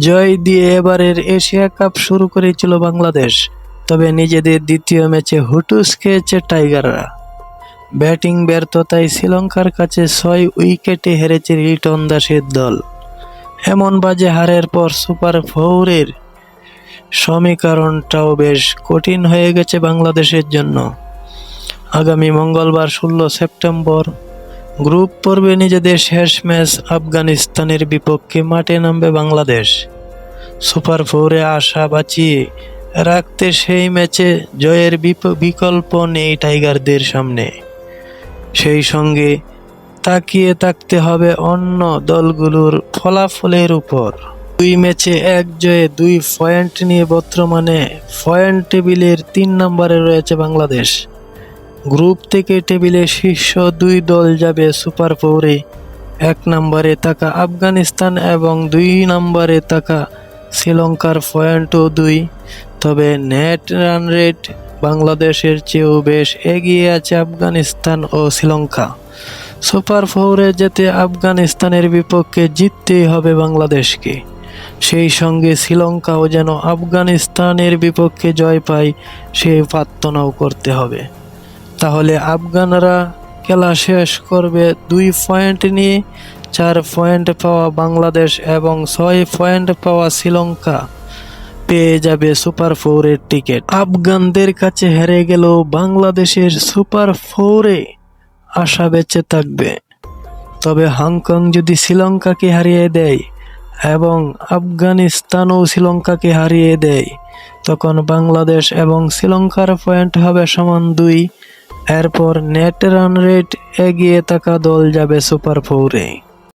জয় দিয়ে এবারের Asia cup শুরু করেছিল বাংলাদেশ, তবে নিজেদের দ্বিতীয় ম্যাচে হুটুস খেয়েছে টাইগাররা। ব্যাটিং ব্যর্থতায় শ্রীলঙ্কার কাছে ছয় উইকেটে হেরেছে লিটন দাসের দল। এমন বাজে হারের পর সুপার ফোরের সমীকরণটাও বেশ কঠিন হয়ে গেছে বাংলাদেশের জন্য। আগামী মঙ্গলবার ষোলো সেপ্টেম্বর গ্রুপ পর্বে নিজেদের শেষ ম্যাচ আফগানিস্তানের বিপক্ষে মাঠে নামবে বাংলাদেশ। সুপার ফোরে আশা বাঁচিয়ে রাখতে সেই ম্যাচে জয়ের বিকল্প নেই টাইগারদের সামনে। সেই সঙ্গে তাকিয়ে থাকতে হবে অন্য দলগুলোর ফলাফলের উপর। দুই ম্যাচে এক জয়ে দুই পয়েন্ট নিয়ে বর্তমানে পয়েন্ট টেবিলের তিন নম্বরে রয়েছে বাংলাদেশ। গ্রুপ থেকে টেবিলে শীর্ষ দুই দল যাবে সুপার ফোরে। এক নম্বরে থাকা আফগানিস্তান এবং দুই নম্বরে থাকা শ্রীলঙ্কার পয়েন্টও দুই। তবে নেট রান রেট বাংলাদেশের চেয়েও বেশ এগিয়ে আছে আফগানিস্তান ও শ্রীলঙ্কা। সুপার ফোরে যেতে আফগানিস্তানের বিপক্ষে জিততেই হবে বাংলাদেশকে। সেই সঙ্গে শ্রীলঙ্কাও যেন আফগানিস্তানের বিপক্ষে জয় পায় সেই প্রার্থনাও করতে হবে। তাহলে আফগানরা খেলা শেষ করবে দুই পয়েন্ট নিয়ে, চার পয়েন্ট পাওয়া বাংলাদেশ এবং ছয় পয়েন্ট পাওয়া শ্রীলঙ্কা। পেয়ে যাবে সুপার ফোরের টিকিট। আফগানদের কাছে হেরে গেলেও বাংলাদেশের সুপার ফোরে। আশা বেঁচে থাকবে। তবে হংকং যদি শ্রীলঙ্কাকে হারিয়ে দেয় এবং আফগানিস্তানও শ্রীলঙ্কাকে হারিয়ে দেয়, তখন বাংলাদেশ এবং শ্রীলঙ্কার পয়েন্ট হবে সমান দুই। এরপর নেট রান রেট এগিয়ে থাকা দল যাবে সুপার ফোরে